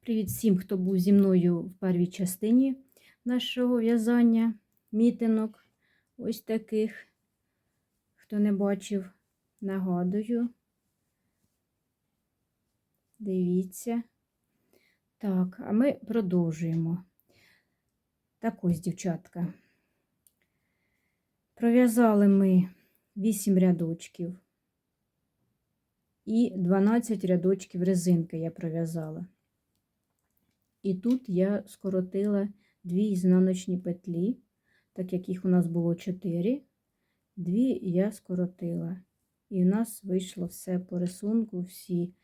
Привіт всім, хто був зі мною в першій частині нашого в'язання мітинок. Ось таких. Хто не бачив, нагадую. Дивіться. Так, а ми продовжуємо. Так ось, дівчатка. Пров'язали ми 8 рядочків і 12 рядочків резинки я пров'язала. І тут я скоротила дві ізнаночні петлі, так як їх у нас було 4, дві я скоротила. І в нас вийшло все по рисунку, всі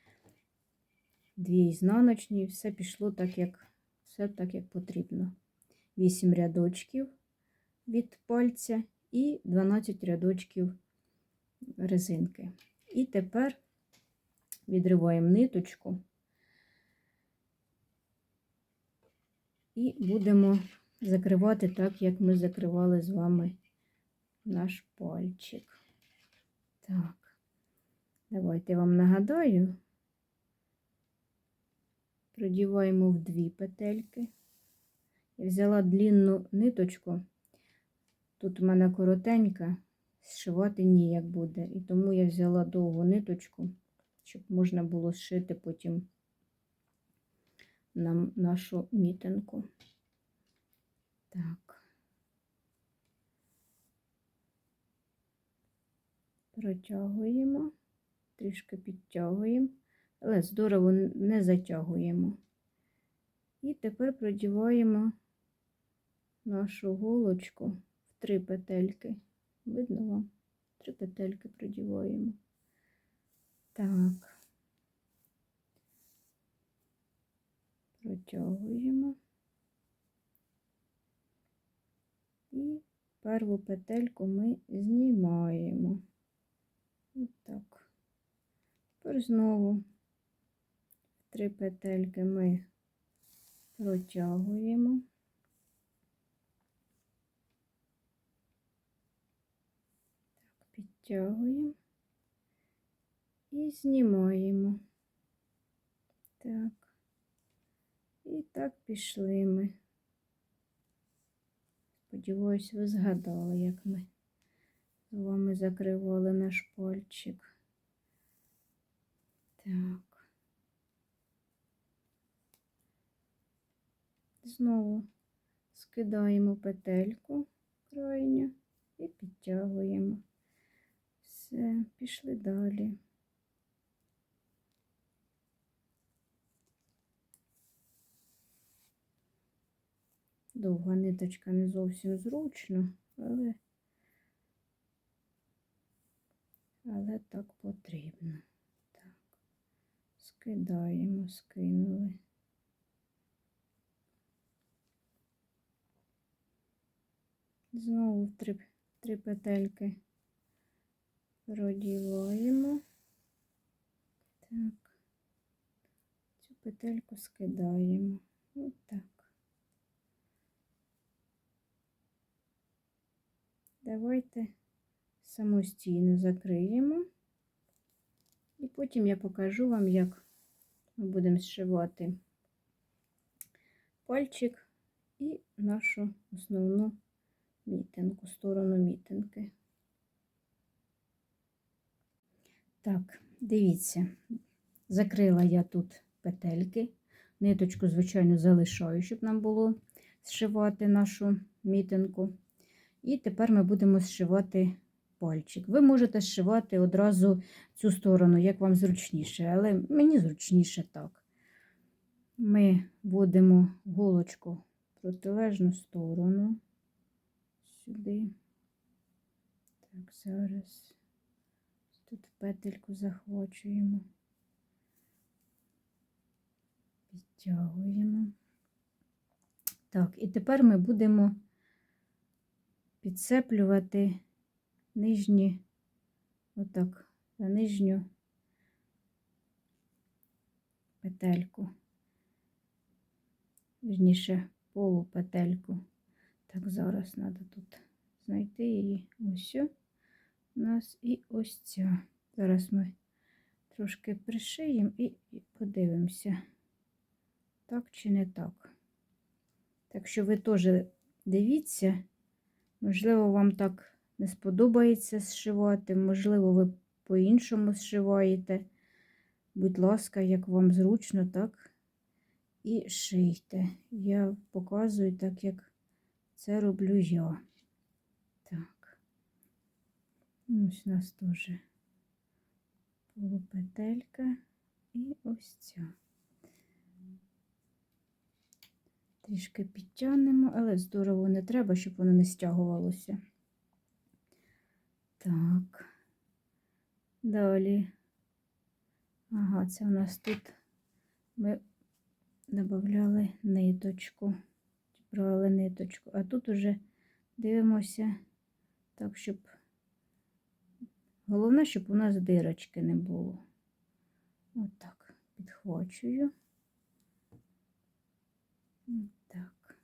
дві ізнаночні, все пішло так, як все так, як потрібно. 8 рядочків від пальця і 12 рядочків резинки. І тепер відриваємо ниточку. І будемо закривати так, як ми закривали з вами наш пальчик. Так, давайте вам нагадаю, продіваємо в дві петельки. Я взяла длінну ниточку, тут у мене коротенька, зшивати ніяк буде, і тому я взяла довгу ниточку, щоб можна було зшити потім нам нашу мітинку. Так. Протягуємо, трішки підтягуємо, але здорово не затягуємо. І тепер продіваємо нашу голочку в три петельки. Видно вам? Три петельки продіваємо. Так. Протягуємо і перву петельку ми знімаємо. Ось так. Тепер знову три петельки ми протягуємо. Так, підтягуємо і знімаємо. Так. І так пішли ми. Сподіваюсь, ви згадали, як ми з вами закривали наш пальчик. Так. Знову скидаємо петельку крайню і підтягуємо. Все, пішли далі. Довга ниточка не зовсім зручно, але, але так потрібно. Так, скидаємо, скинули. Знову три, три петельки продіваємо. Так, цю петельку скидаємо. Ось так. Давайте самостійно закриємо, і потім я покажу вам, як ми будемо зшивати пальчик і нашу основну мітинку, сторону мітинки. Так, дивіться, закрила я тут петельки, ниточку, звичайно, залишаю, щоб нам було зшивати нашу мітинку. І тепер ми будемо зшивати пальчик. Ви можете зшивати одразу цю сторону, як вам зручніше, але мені зручніше так. Ми будемо голочку протилежну сторону сюди. Так, зараз тут петельку захвачуємо, підтягуємо. Так, і тепер ми будемо підцеплювати нижні, отак, на нижню петельку, вірніше полупетельку. Так, зараз треба тут знайти її ось у нас і ось ця. Зараз ми трошки пришиємо і подивимося. так чи не так. Так що ви теж дивіться, можливо, вам так не сподобається зшивати, можливо, ви по-іншому зшиваєте. Будь ласка, як вам зручно, так і шийте. Я показую так, як це роблю я. Так. Ось у нас теж полупетелька і ось ця. Трішки підтягнемо, але здорово не треба, щоб воно не стягувалося. Так. Далі. Ага, це у нас тут ми додавали ниточку, брали ниточку, а тут уже дивимося так, щоб головне, щоб у нас дирочки не було. Отак підхвачую. Так.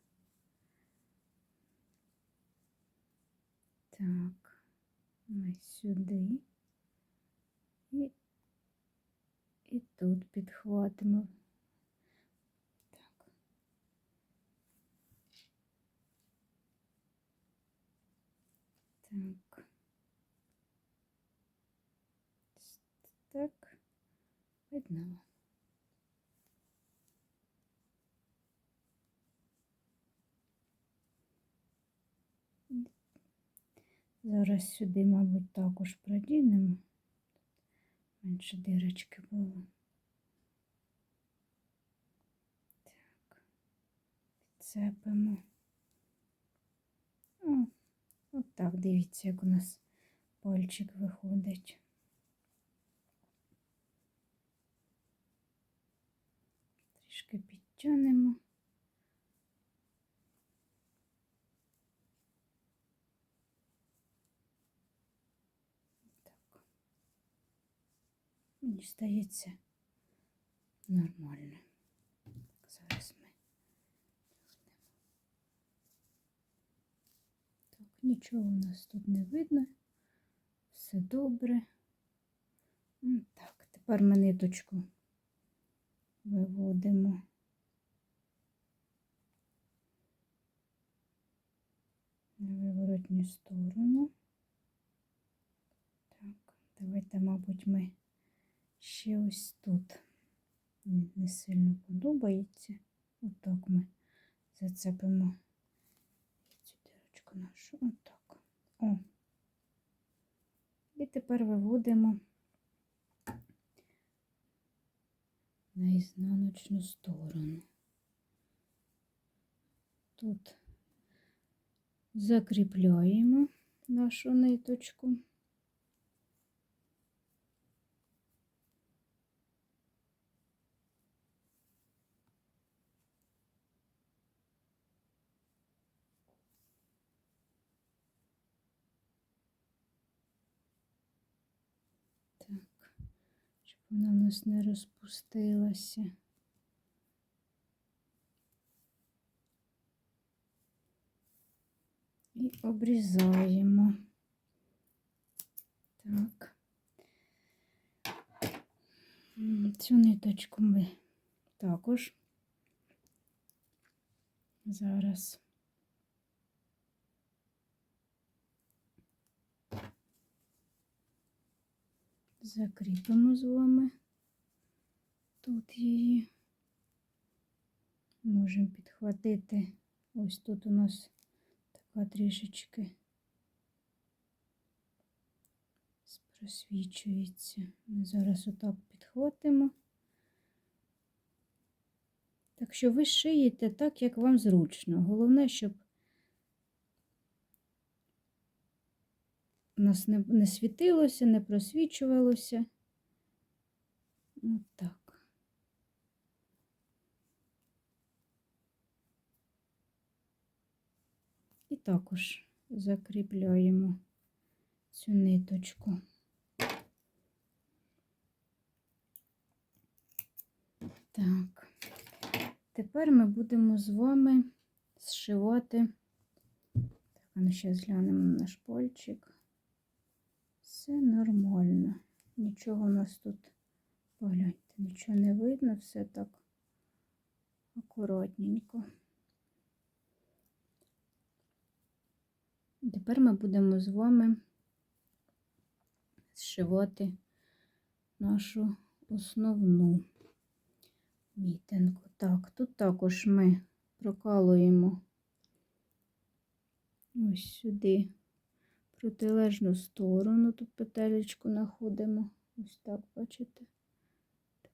Так, ми сюди і, і тут підхватимо. Так. Так. Так, видно. Зараз сюди, мабуть, також продінемо. Менше дирочки було. Так, підцепимо. О, от так, дивіться, як у нас пальчик виходить. Трішки підтягнемо. Мені здається нормально. Зараз ми так, нічого у нас тут не видно. Все добре. Так, тепер ми ниточку виводимо. На виворотню сторону. Так, давайте, мабуть, ми ще ось тут. Не сильно подобається. Отак ми зацепимо цю дірочку нашу. Отак. О. І тепер виводимо на ізнаночну сторону. Тут закріпляємо нашу ниточку. Так, щоб вона у нас не розпустилася. І обрізаємо. Так. Цю ниточку ми також зараз закріпимо з вами тут її. Можемо підхватити. Ось тут у нас така трішечки просвічується. Ми зараз отак підхватимо. Так що ви шиєте так, як вам зручно. Головне, щоб у нас не, не світилося, не просвічувалося. От так. І також закріпляємо цю ниточку. Так, тепер ми будемо з вами зшивати. Так, ну зараз глянемо на наш пальчик. Все нормально. Нічого у нас тут, погляньте, нічого не видно, все так акуратненько. Тепер ми будемо з вами зшивати нашу основну мітинку. Так, тут також ми прокалуємо ось сюди протилежну сторону, тут петелечку знаходимо. Ось так, бачите?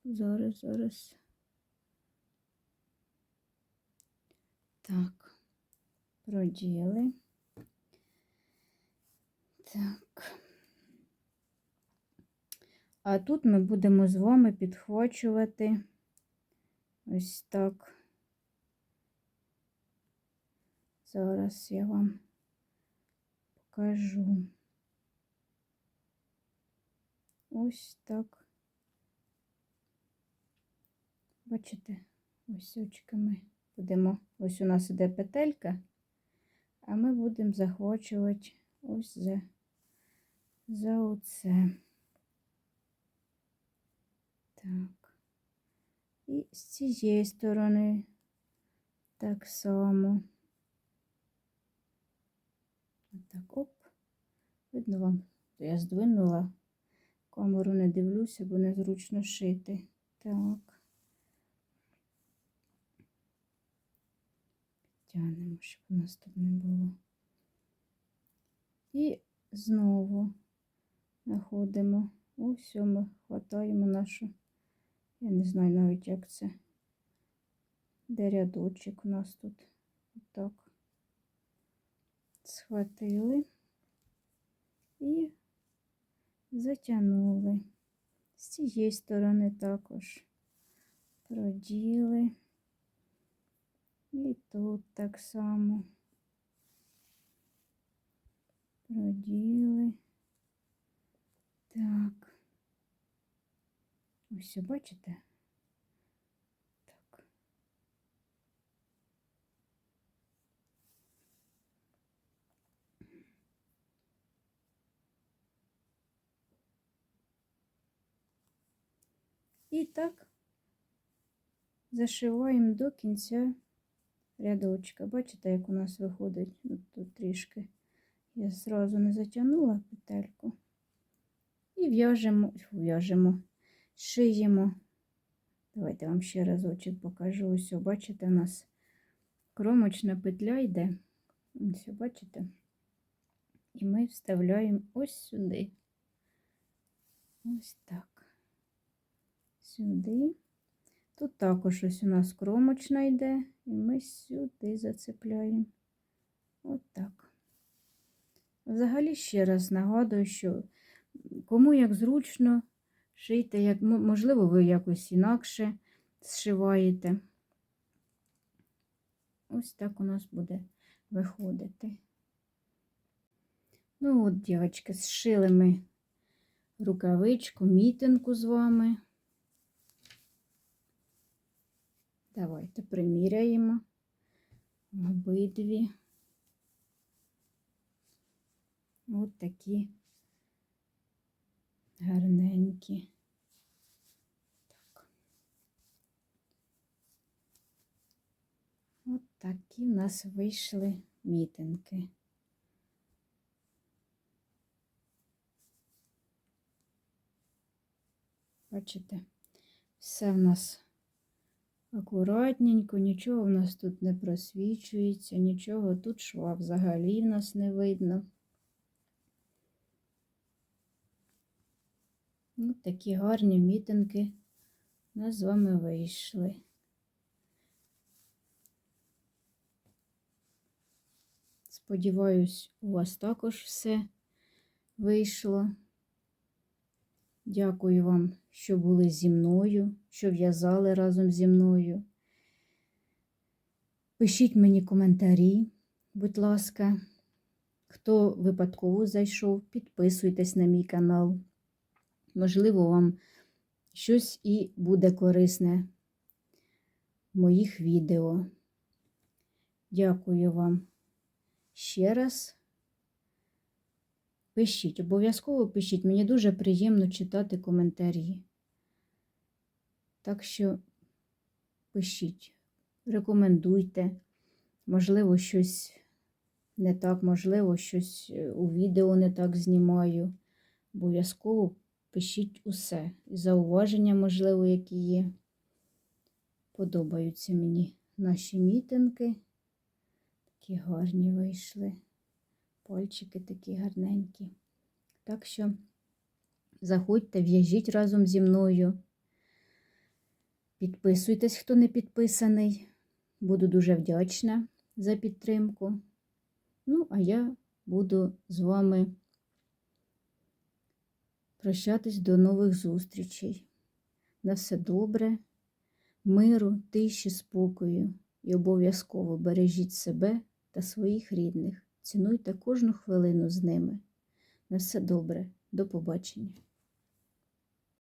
Зараз, зараз. Так, проділи. Так. А тут ми будемо з вами підхвачувати ось так. Зараз я вам покажу. Ось так. Бачите, ось очками будемо. Ось у нас іде петелька, а ми будемо захвачувати ось за, за оце. Так. І з цієї сторони так само. Отак, оп. Видно вам, то я здвинула. Камеру не дивлюся, бо незручно шити. Так. Тягнемо, щоб у нас тут не було. І знову знаходимо. Ось ми хватаємо нашу, я не знаю навіть, як це, де рядочок у нас тут. Отак. Схватили і затягнули. З цієї сторони також проділи. І тут так само проділи. Так. Ось, бачите? І так зашиваємо до кінця рядочка. Бачите, як у нас виходить тут трішки. Я зразу не затягнула петельку. І в'яжемо, в'яжемо, шиємо. Давайте вам ще разочок покажу. Ось, бачите, у нас кромочна петля йде. Ось, бачите? І ми вставляємо ось сюди. Ось так. Сюди. Тут також ось у нас кромочна йде, і ми сюди зацепляємо. От так. Взагалі, ще раз нагадую, що кому як зручно шийте, як, можливо, ви якось інакше зшиваєте. Ось так у нас буде виходити. Ну от, дівчатки, зшили ми рукавичку, мітинку з вами. Давайте приміряємо обидві. От такі гарненькі. Так. От такі в нас вийшли мітинки. Бачите, все в нас акуратненько, нічого в нас тут не просвічується, нічого тут шва взагалі в нас не видно. Ось такі гарні мітинки у нас з вами вийшли. Сподіваюсь, у вас також все вийшло. Дякую вам, що були зі мною, що в'язали разом зі мною. Пишіть мені коментарі, будь ласка, хто випадково зайшов, підписуйтесь на мій канал. Можливо, вам щось і буде корисне в моїх відео. Дякую вам ще раз. Пишіть, обов'язково пишіть, мені дуже приємно читати коментарі. Так що пишіть, рекомендуйте. Можливо, щось не так, можливо, щось е, у відео не так знімаю. Обов'язково пишіть усе. І зауваження, можливо, які є. Подобаються мені наші мітинги. Такі гарні вийшли. Пальчики такі гарненькі. Так що заходьте, в'яжіть разом зі мною. Підписуйтесь, хто не підписаний. Буду дуже вдячна за підтримку. Ну, а я буду з вами прощатись до нових зустрічей. На все добре, миру, тиші, спокою і обов'язково бережіть себе та своїх рідних. Цінуйте кожну хвилину з ними. На все добре, до побачення.